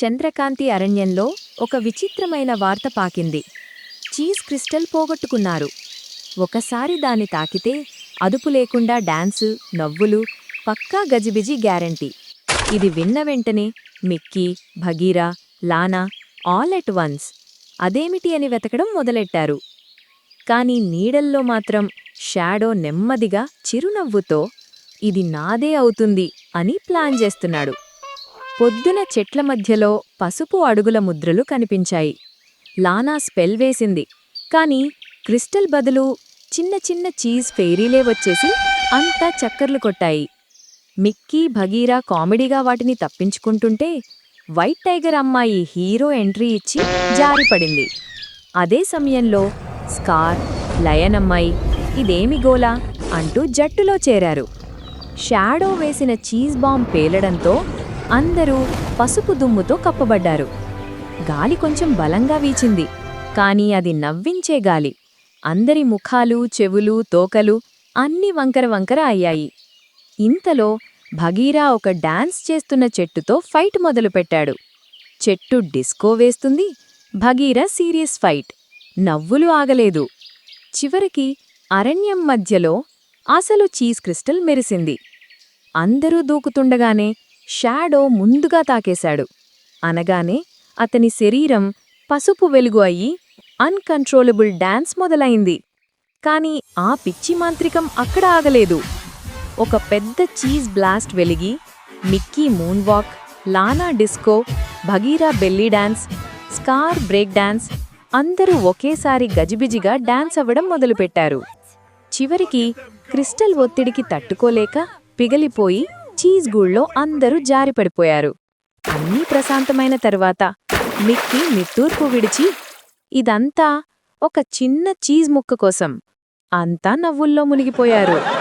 చంద్రకాంతి అరణ్యంలో ఒక విచిత్రమైన వార్త పాకింది. చీజ్ క్రిస్టల్ పోగొట్టుకున్నారు. ఒకసారి దాన్ని తాకితే అదుపు లేకుండా డాన్సు నవ్వులు పక్కా గజిబిజి గ్యారంటీ. ఇది విన్న వెంటనే Mickey Bagheera Lana all at once అదేమిటి అని వెతకడం మొదలెట్టారు. కానీ నీడల్లో మాత్రం షాడో నెమ్మదిగా చిరునవ్వుతో ఇది నాదే అవుతుంది అని ప్లాన్ చేస్తున్నాడు. పొద్దున చెట్ల మధ్యలో పసుపు అడుగుల ముద్రలు కనిపించాయి. లానా స్పెల్ వేసింది. కాని క్రిస్టల్ బదులు చిన్న చిన్న చీజ్ ఫెయిరీలే వచ్చేసి అంతా చక్కర్లు కొట్టాయి. మిక్కీ భగీరా కామెడీగా వాటిని తప్పించుకుంటుంటే వైట్ టైగర్ అమ్మాయి హీరో ఎంట్రీ ఇచ్చి జారిపడింది. అదే సమయంలో స్కార్ లయన్ అమ్మాయి ఇదేమి గోలా అంటూ జట్టులో చేరారు. షాడో వేసిన చీజ్ బాంబ్ పేలడంతో అందరూ పసుపు దుమ్ముతో కప్పబడ్డారు. గాలి కొంచెం బలంగా వీచింది కానీ అది నవ్వించే గాలి. అందరి ముఖాలు చెవులు తోకలు అన్ని వంకర వంకర అయ్యాయి. ఇంతలో భగీరా ఒక డాన్స్ చేస్తున్న చెట్టుతో ఫైట్ మొదలుపెట్టాడు. చెట్టు డిస్కో వేస్తుంది భగీరా సీరియస్ ఫైట్. నవ్వులు ఆగలేదు. చివరికి అరణ్యం మధ్యలో అసలు చీజ్ క్రిస్టల్ మెరిసింది. అందరూ దూకుతుండగానే షాడో ముందుగా తాకేశాడు. అనగానే అతని శరీరం పసుపు వెలుగు అయ్యి అన్కంట్రోలబుల్ డాన్స్ మొదలైంది. కాని ఆ పిచ్చి మాంత్రికం అక్కడ ఆగలేదు. ఒక పెద్ద చీజ్ బ్లాస్ట్ వెలిగి Mickey moonwalk Lana disco Bagheera belly dance Scar break dance అందరూ ఒకేసారి గజిబిజిగా డాన్స్ అవ్వడం మొదలుపెట్టారు. చివరికి క్రిస్టల్ ఒత్తిడికి తట్టుకోలేక పిగలిపోయి చీజ్ గూళ్ళో అందరూ జారిపడిపోయారు అన్నీ ప్రశాంతమైన తర్వాత మిక్కీ నిట్టూర్పు విడిచి ఇదంతా ఒక చిన్న చీజ్ ముక్క కోసం. అంతా నవ్వుల్లో మునిగిపోయారు.